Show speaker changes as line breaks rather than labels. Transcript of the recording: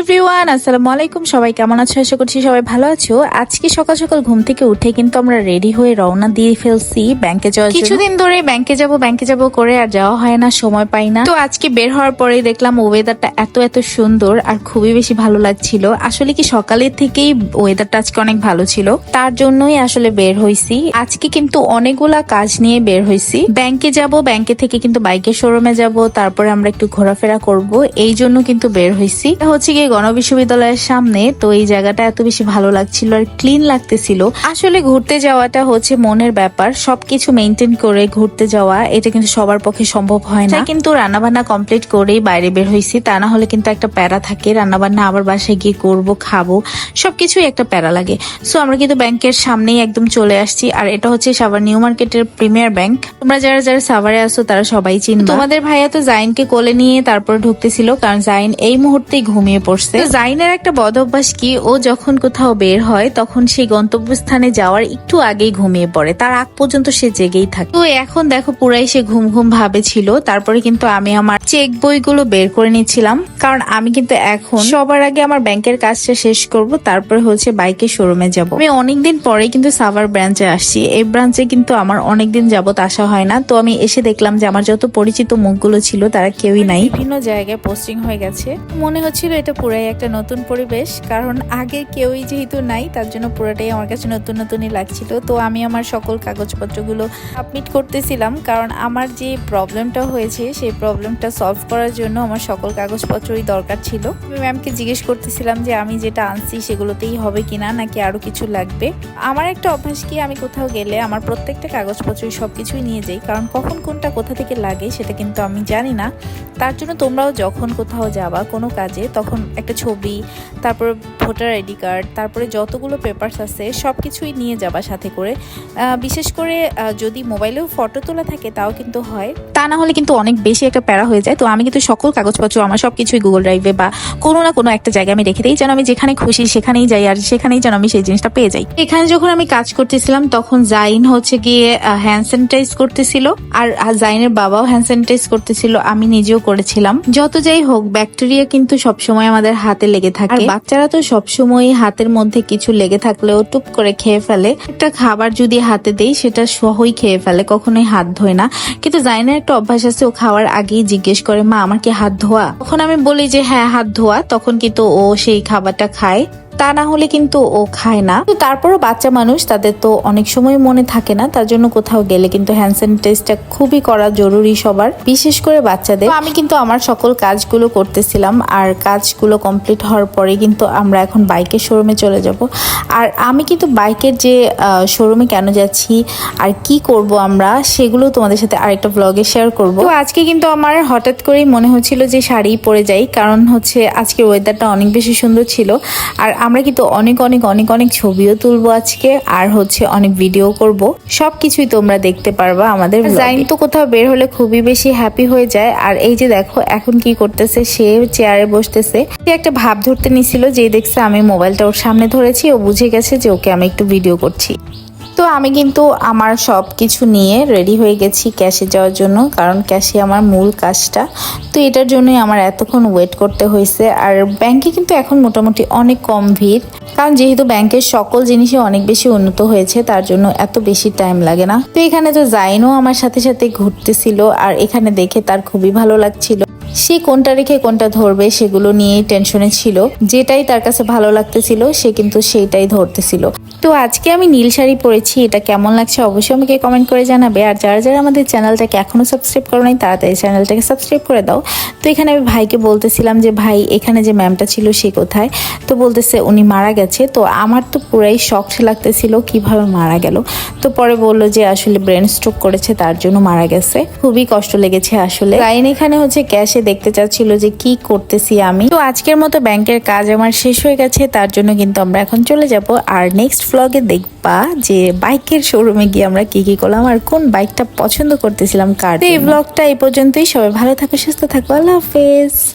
Everyone আসসালামু আলাইকুম সবাই কেমন আছো? আশা করছি সবাই ভালো আছো। আজকে সকাল সকাল ঘুম থেকে উঠে কিন্তু আমরা রেডি হয়ে রওনা দিয়ে ফেলছি ব্যাংকে যাওয়ার কিছুদিন ধরে ব্যাংকে যাব ব্যাংকে যাব করে আর যাওয়া হয় না, সময় পাই না। তো আজকে বের হওয়ার পরেই দেখলাম ওয়েদারটা এত এত সুন্দর আর খুবই বেশি ভালো লাগছিল। আসলে কি সকালের থেকেই ওয়েদারটা আজকে অনেক ভালো ছিল? তার জন্যই আসলে বের হইছি। আজকে কিন্তু অনেকগুলা কাজ নিয়ে বের হইছি। ব্যাংকে যাব, ব্যাংকে থেকে কিন্তু বাইকের শোরুমে যাব, তারপরে আমরা একটু ঘোরাফেরা করব, এই জন্য কিন্তু বের হইছি। হচ্ছে গিয়ে গণ বিশ্ববিদ্যালয়ের সামনে তো এই জায়গাটা এত বেশি ভালো লাগছিল আর ক্লিন লাগতেছিল। আসলে ঘুরতে যাওয়াটা হচ্ছে মনের ব্যাপার সবকিছু মেনটেন করে ঘুরতে যাওয়া এটা কিন্তু সবার পক্ষে সম্ভব হয় না। কিন্তু রান্নাবান্না কমপ্লিট করেই বাইরে বের হইছি তা না হলে কিন্তু একটা প্যারা থাকে রান্নাবান্না আবার বাসায় গিয়ে করব খাব সবকিছুই একটা প্যারা লাগে। সো আমরা কিন্তু ব্যাংকের সামনেই একদম চলে আসছি আর এটা হচ্ছে সাভার নিউ মার্কেটের প্রিমিয়ার ব্যাংক। তোমরা যারা যারা সাভারে আসো তারা সবাই চিনবে। তোমাদের ভাইয়া তো জাইনকে কোলে নিয়ে তারপর ঢুকতেছিল কারণ জাইন এই মুহূর্তেই ঘুমিয়ে পড়ছে। তো জাইনের একটা বদ অভ্যাস কি? ও যখন কোথাও বের হয় তখন সেই গন্তব্যস্থানে যাওয়ার একটু আগেই ঘুমিয়ে পড়ে। তার আগ পর্যন্ত সে জেগেই থাকে। তো এখন দেখো পুরাই সে ঘুম ঘুম ভাবে ছিল। তারপরে কিন্তু আমি আমার চেক বইগুলো বের করে নিচ্ছিলাম। কারণ আমি কিন্তু এখন সবার আগে আমার ব্যাংকের কাজটা শেষ করব তারপরে হচ্ছে বাইকের শোরুমে যাব। আমি অনেকদিন পরে কিন্তু সাভার ব্রাঞ্চে আসছি। এই ব্রাঞ্চে কিন্তু আমার অনেকদিন যাবত আসা হয় না। তো আমি এসে দেখলাম যে আমার যত পরিচিত মুখগুলো ছিল তারা কেউই নাই। বিভিন্ন জায়গায় পোস্টিং হয়ে গেছে। মনে হচ্ছিল এটা পুরাই একটা নতুন পরিবেশ, কারণ আগে কেউই যেহেতু নাই, তার জন্য পুরোটাই আমার কাছে নতুন নতুনই লাগছিল। তো আমি আমার সকল কাগজপত্রগুলো সাবমিট করতেছিলাম, কারণ আমার যে প্রবলেমটা হয়েছে, সেই প্রবলেমটা সলভ করার জন্য আমার সকল কাগজপত্রই দরকার ছিল। আমি ম্যামকে জিজ্ঞেস করতেছিলাম যে আমি যেটা আনছি সেগুলোতেই হবে কিনা, নাকি আরও কিছু লাগবে। আমার একটা অভ্যাস কি, আমি কোথাও গেলে আমার প্রত্যেকটা কাগজপত্রই সব কিছুই নিয়ে যাই, কারণ কখন কোনটা কোথা থেকে লাগে সেটা কিন্তু আমি জানি না। তার জন্য তোমরাও যখন কোথাও যাবা কোনো কাজে, তখন একটা ছবি, তারপর ভোটার আইডি কার্ড, তারপরে যতগুলো পেপারস আছে সব কিছুই নিয়ে যাবা সাথে করে। বিশেষ করে যদি মোবাইলেও ফটো তোলা থাকে, তাও কিন্তু হয়। তা না হলে কিন্তু অনেক বেশি একটা প্যারা হয়ে যায়। তো আমি কিন্তু সকল কাগজপত্র, আমার সব কিছুই গুগল ড্রাইভে বা কোনো না কোনো একটা জায়গায় আমি রেখে দিই, যেন আমি যেখানে খুশি সেখানেই যাই আর সেখানেই যেন আমি সেই জিনিসটা পেয়ে যাই। এখানে যখন আমি কাজ করতেছিলাম, তখন জাইন হচ্ছে গিয়ে হ্যান্ড স্যানিটাইজ করতেছিল। আর জাইনের বাবাও হ্যান্ড স্যানিটাইজ করতেছিল, আমি নিজেও করেছিলাম। যত যাই হোক ব্যাকটেরিয়া কিন্তু সবসময় আমাদের হাতে লেগে থাকে। আর বাচ্চারা তো সবসময় হাতের মধ্যে কিছু লেগে থাকলেও টুপ করে খেয়ে ফেলে। একটা খাবার যদি হাতে দেই সেটা সহই খেয়ে ফেলে কখনোই হাত ধোয় না। কিন্তু জাইনের একটা অভ্যাস আছে ও খাওয়ার আগেই জিজ্ঞেস করে মা আমার কি হাত ধোয়া? তখন আমি বলি যে হ্যাঁ হাত ধোয়া। তখন কিন্তু ও সেই খাবারটা খায়। তা না হলে কিন্তু ও খায় না। তো তারপরও বাচ্চা মানুষ, তাদের তো অনেক সময় মনে থাকে না, তার জন্য কোথাও গেলে কিন্তু হ্যান্ড স্যানিটাইজটা খুবই করা জরুরি সবার, বিশেষ করে বাচ্চাদের। আমি কিন্তু আমার সকল কাজগুলো করতেছিলাম, আর কাজগুলো কমপ্লিট হওয়ার পরে কিন্তু আমরা এখন বাইকের শোরুমে চলে যাব। আর আমি কিন্তু বাইকের যে শোরুমে কেন যাচ্ছি, আর কি করব আমরা, সেগুলো তোমাদের সাথে আরেকটা ব্লগে শেয়ার করব। তো আজকে কিন্তু আমার হঠাৎ করেই মনে হচ্ছিল যে শাড়ি পরে যাই, কারণ হচ্ছে আজকে ওয়েদারটা অনেক বেশি সুন্দর ছিল। আর আমরা কিন্তু অনেক অনেক অনেক অনেক ছবিও তুলবো আজকে আর হচ্ছে অনেক ভিডিও করব। সব কিছুই তোমরা দেখতে পারবা আমাদের জাইন তো কোথাও বের হলে খুবই বেশি হ্যাপি হয়ে যায়। আর এই যে দেখো এখন কি করতেছে সে চেয়ারে বসতেছে। সে একটা ভাব ধরতে নিছিল যে দেখছে আমি মোবাইলটা ওর সামনে ধরেছি ও বুঝে গেছে যে ওকে আমি একটু ভিডিও করছি। আমি কিন্তু আমার সব কিছু নিয়ে রেডি হয়ে গেছি ক্যাশে যাওয়ার জন্য, কারণ ক্যাশে আমার মূল কাজটা। তো এটার জন্যই আমার এতক্ষণ ওয়েট করতে হয়েছে। আর ব্যাংকে কিন্তু এখন মোটামুটি অনেক কম ভিড়, কারণ যেহেতু ব্যাংকের সকল জিনিসই অনেক বেশি উন্নত হয়েছে, তার জন্য এত বেশি টাইম লাগে না। তো এখানে তো জাইনও আমার সাথে সাথে ঘুরতেছিল, আর এখানে দেখে তার খুবই ভালো লাগছিল। সে কোনটা রেখে কোনটা ধরবে সেগুলো নিয়েই টেনশনে ছিল। যেটাই তার কাছে ভালো লাগতেছিল, সে কিন্তু সেইটাই ধরতেছিল। তো আজকে আমি নীল শাড়ি পরেছি, এটা কেমন লাগছে অবশ্যই আমাকে কমেন্ট করে জানাবে। আর যারা যারা আমাদের চ্যানেলটাকে এখনও সাবস্ক্রাইব করো নাই তাড়াতাড়ি চ্যানেলটাকে সাবস্ক্রাইব করে দাও। তো এখানে আমি ভাইকে বলতেছিলাম যে, ভাই, এখানে যে ম্যামটা ছিল, সে কোথায়? তো বলতেছে, উনি মারা গেছে। তো আমার তো পুরাই শখ লাগতেছিল কীভাবে মারা গেল। তো পরে বলল যে, আসলে ব্রেন স্ট্রোক করেছে, তার জন্য মারা গেছে। খুবই কষ্ট লেগেছে আসলে। লাইন এখানে হচ্ছে ক্যাশে দেখতে চাচ্ছিল যে, কি করতেছি আমি? তো আজকের মতো ব্যাংকের কাজ আমার শেষ হয়ে গেছে, তার জন্য কিন্তু আমরা এখন চলে যাব। আর নেক্সট ব্লগে দেখবা যে বাইকের শোরুমে গিয়ে আমরা কি কি করলাম আর কোন বাইকটা পছন্দ করতেছিলাম কার এই ব্লগটা এই পর্যন্তই। সবাই ভালো থাকো সুস্থ থাকো। আল্লাহ হাফেজ।